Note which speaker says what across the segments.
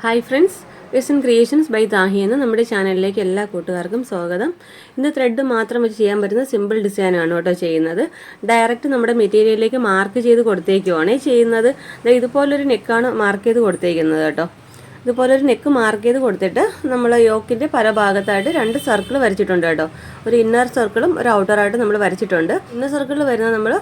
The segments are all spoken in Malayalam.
Speaker 1: Hi friends western creations by Dahi എന്ന നമ്മുടെ ചാനലിലേക്ക് എല്ലാ കൂട്ടുകാർക്കും സ്വാഗതം. ഇന്ന് ത്രെഡ് മാത്രം വെച്ച് ചെയ്യാൻ പറ്റുന്ന സിമ്പിൾ ഡിസൈനാണ് കേട്ടോ ചെയ്യുന്നത്. ഡയറക്റ്റ് നമ്മുടെ മെറ്റീരിയലിലേക്ക് മാർക്ക് ചെയ്ത് കൊടുത്തേക്കുവാണ് ചെയ്യുന്നത്. ഇതുപോലൊരു നെക്കാണ് മാർക്ക് ചെയ്ത് കൊടുത്തേക്കുന്നത് കേട്ടോ. ഇതുപോലെ ഒരു നെക്ക് മാർക്ക് ചെയ്ത് കൊടുത്തിട്ട് നമ്മൾ യോക്കിന്റെ പല ഭാഗത്തായിട്ട് രണ്ട് സർക്കിൾ വരച്ചിട്ടുണ്ട് കേട്ടോ. ഒരു ഇന്നർ സർക്കിളും ഒരു ഔട്ടറായിട്ട് നമ്മൾ വരച്ചിട്ടുണ്ട്. ഇന്നർ സർക്കിളിൽ വരുന്നത് നമ്മൾ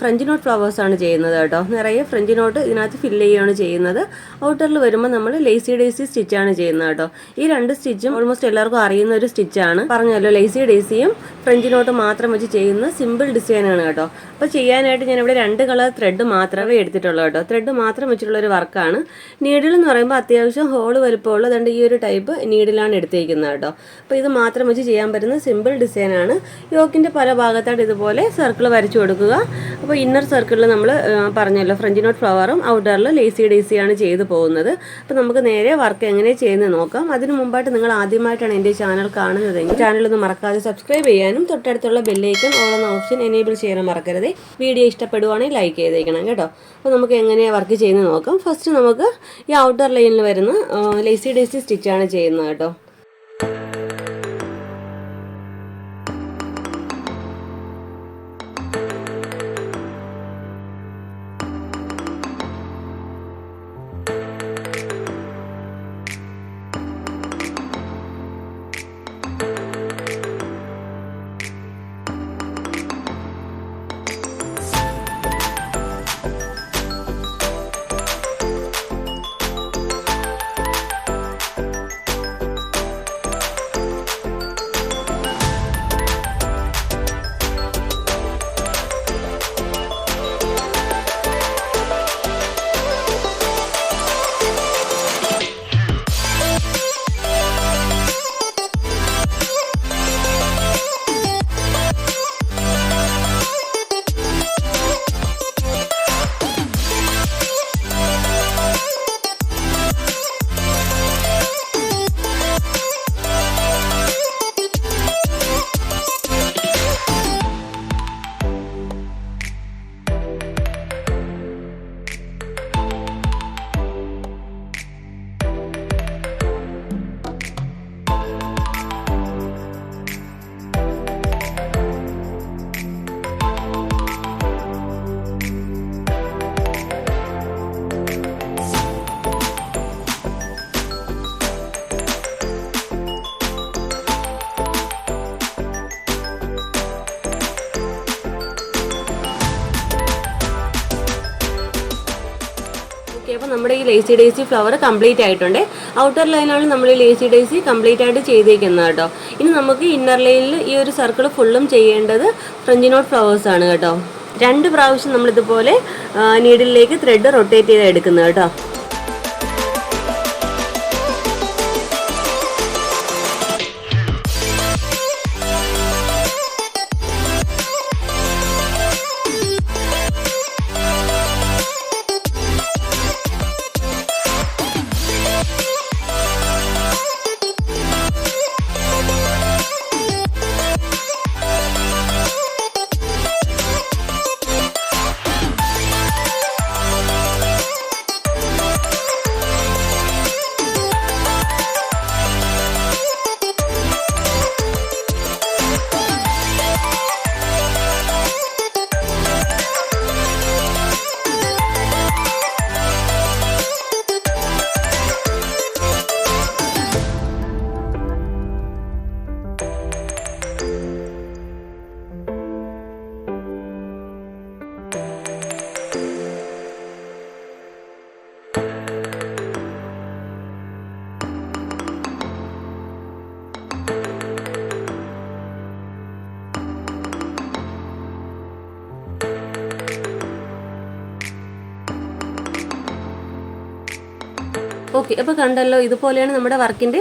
Speaker 1: ഫ്രഞ്ച് നോട്ട് ഫ്ലവേഴ്സാണ് ചെയ്യുന്നത് കേട്ടോ. നിറയെ ഫ്രഞ്ച് നോട്ട് ഇതിനകത്ത് ഫില്ല് ചെയ്യുകയാണ് ചെയ്യുന്നത്. ഔട്ടറിൽ വരുമ്പോൾ നമ്മൾ ലേസി ഡേസി സ്റ്റിച്ചാണ് ചെയ്യുന്നത് കേട്ടോ. ഈ രണ്ട് സ്റ്റിച്ചും ഓൾമോസ്റ്റ് എല്ലാവർക്കും അറിയുന്ന ഒരു സ്റ്റിച്ചാണ് പറഞ്ഞല്ലോ ലേസി ഡേസിയും ഫ്രഞ്ച് നോട്ട് മാത്രം വെച്ച് ചെയ്യുന്ന സിമ്പിൾ ഡിസൈനാണ് കേട്ടോ. അപ്പോൾ ചെയ്യാനായിട്ട് ഞാൻ ഇവിടെ രണ്ട് കളർ ത്രെഡ് മാത്രമേ എടുത്തിട്ടുള്ളൂ കേട്ടോ. ത്രെഡ് മാത്രം വെച്ചിട്ടുള്ള ഒരു വർക്കാണ് നീഡിൽ എന്ന് പറയുമ്പോൾ അത്യാവശ്യം ഹോൾ വലുപ്പമുള്ള അതുകൊണ്ട് ഈ ഒരു ടൈപ്പ് നീഡിലാണ് എടുത്തേക്കുന്നത് കേട്ടോ. അപ്പോൾ ഇത് മാത്രം വെച്ച് ചെയ്യാൻ പറ്റുന്ന സിമ്പിൾ ഡിസൈനാണ് യോക്കിന്റെ പല ഭാഗത്തായിട്ട് ഇതുപോലെ സർക്കിൾ വരച്ചു കൊടുക്കുക. അപ്പോൾ ഇന്നർ സർക്കിളിൽ നമ്മൾ പറഞ്ഞല്ലോ ഫ്രഞ്ച് നോട്ട് ഫ്ലവറും ഔട്ടറിൽ ലേസി ഡേസിയാണ് ചെയ്തു പോകുന്നത്. അപ്പോൾ നമുക്ക് നേരെ വർക്ക് എങ്ങനെ ചെയ്യുന്നത് നോക്കാം. അതിന് മുമ്പായിട്ട് നിങ്ങൾ ആദ്യമായിട്ടാണ് എന്റെ ചാനൽ കാണുന്നതെങ്കിൽ ചാനൽ ഒന്ന് മറക്കാതെ സബ്സ്ക്രൈബ് ചെയ്യാനും തൊട്ടടുത്തുള്ള ബെല്ലൈക്കൺ ഓളെന്ന ഓപ്ഷൻ എനേബിൾ ചെയ്യാനും മറക്കരുത്. വീഡിയോ ഇഷ്ടപ്പെടുവാണെങ്കിൽ ലൈക്ക് ചെയ്തേക്കണം കേട്ടോ. അപ്പോൾ നമുക്ക് എങ്ങനെയാണ് വർക്ക് ചെയ്യുന്നത് നോക്കാം. ഫസ്റ്റ് നമുക്ക് ഈ ഔട്ടർ ലൈനിൽ വരുന്ന ലേസി ഡേസി സ്റ്റിച്ചാണ് ചെയ്യുന്നത് കേട്ടോ. അപ്പോൾ നമ്മുടെ ഈ ലേസി ഡേസി ഫ്ലവർ കംപ്ലീറ്റ് ആയിട്ടുണ്ട്. ഔട്ടർ ലൈനാണ് നമ്മൾ ഈ ലേസി ഡേസി കംപ്ലീറ്റ് ആയിട്ട് ചെയ്തേക്കുന്നത് കേട്ടോ. ഇനി നമുക്ക് ഇന്നർ ലൈനിൽ ഈ ഒരു സർക്കിൾ ഫുള്ളും ചെയ്യേണ്ടത് ഫ്രഞ്ച് നോട്ട് ഫ്ലവേഴ്സ് ആണ് കേട്ടോ. രണ്ട് പ്രാവശ്യം നമ്മളിതുപോലെ നീഡിലേക്ക് ത്രെഡ് റൊട്ടേറ്റ് ചെയ്ത് എടുക്കുന്നത് കേട്ടോ. ഓക്കെ അപ്പോൾ കണ്ടല്ലോ ഇതുപോലെയാണ് നമ്മുടെ വർക്കിന്റെ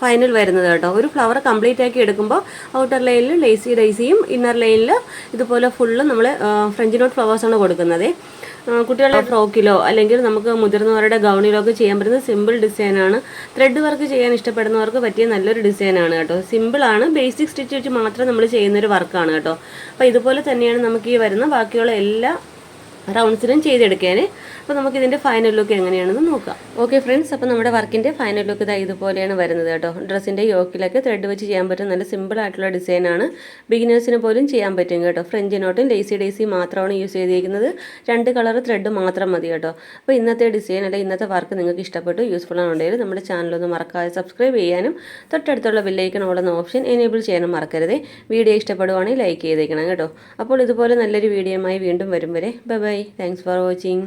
Speaker 1: ഫൈനൽ വരുന്നത് കേട്ടോ. ഒരു ഫ്ലവർ കംപ്ലീറ്റ് ആക്കി എടുക്കുമ്പോൾ ഔട്ടർ ലൈനിൽ ലേസി ഡൈസിയും ഇന്നർ ലൈനിൽ ഇതുപോലെ ഫുള്ള് നമ്മൾ ഫ്രഞ്ച് നോട്ട് ഫ്ലവേഴ്സാണ് കൊടുക്കുന്നത്. കുട്ടികളുടെ ഫ്രോക്കിലോ അല്ലെങ്കിൽ നമുക്ക് മുതിർന്നവരുടെ ഗൗണിലോ ഒക്കെ ചെയ്യാൻ പറ്റുന്ന സിമ്പിൾ ഡിസൈനാണ് ത്രെഡ് വർക്ക് ചെയ്യാൻ ഇഷ്ടപ്പെടുന്നവർക്ക് പറ്റിയ നല്ലൊരു ഡിസൈനാണ് കേട്ടോ. സിമ്പിളാണ് ബേസിക് സ്റ്റിച്ച് വെച്ച് മാത്രം നമ്മൾ ചെയ്യുന്നൊരു വർക്കാണ് കേട്ടോ. അപ്പോൾ ഇതുപോലെ തന്നെയാണ് നമുക്ക് ഈ വരുന്ന ബാക്കിയുള്ള എല്ലാ റൗണ്ട്സിനും ചെയ്തെടുക്കാൻ അപ്പോൾ നമുക്ക് ഇതിന്റെ ഫൈനൽ ലുക്ക് എങ്ങനെയാണെന്ന് നോക്കാം. ഓക്കെ ഫ്രണ്ട്സ് അപ്പോൾ നമ്മുടെ വർക്കിന്റെ ഫൈനൽ ലുക്ക് ഇതാ ഇതുപോലെയാണ് വരുന്നത് കേട്ടോ. ഡ്രസ്സിന്റെ യോക്കിലൊക്കെ ത്രെഡ് വെച്ച് ചെയ്യാൻ പറ്റും നല്ല സിമ്പിൾ ആയിട്ടുള്ള ഡിസൈനാണ് ബിഗിനേഴ്സിന് പോലും ചെയ്യാൻ പറ്റും കേട്ടോ. ഫ്രഞ്ച് നോട്ടും ലേസി ഡേസി മാത്രമാണ് യൂസ് ചെയ്തിരിക്കുന്നത്. രണ്ട് കളർ ത്രെഡ് മാത്രം മതി കേട്ടോ. അപ്പോൾ ഇന്നത്തെ ഡിസൈൻ അല്ലെങ്കിൽ ഇന്നത്തെ വർക്ക് നിങ്ങൾക്ക് ഇഷ്ടപ്പെട്ടു യൂസ്ഫുൾ ആണെങ്കിൽ നമ്മുടെ ചാനലൊന്ന് മറക്കാതെ സബ്സ്ക്രൈബ് ചെയ്യാനും തൊട്ടടുത്തുള്ള ബെല്ലൈക്കൺ ഉള്ള ഓപ്ഷൻ എനേബിൾ ചെയ്യാനും മറക്കരുത്. വീഡിയോ ഇഷ്ടപ്പെടുവാണെങ്കിൽ ലൈക്ക് ചെയ്തേക്കണം കേട്ടോ. അപ്പോൾ ഇതുപോലെ നല്ലൊരു വീഡിയോയുമായി വീണ്ടും വരും വരെ. Bye bye thanks for watching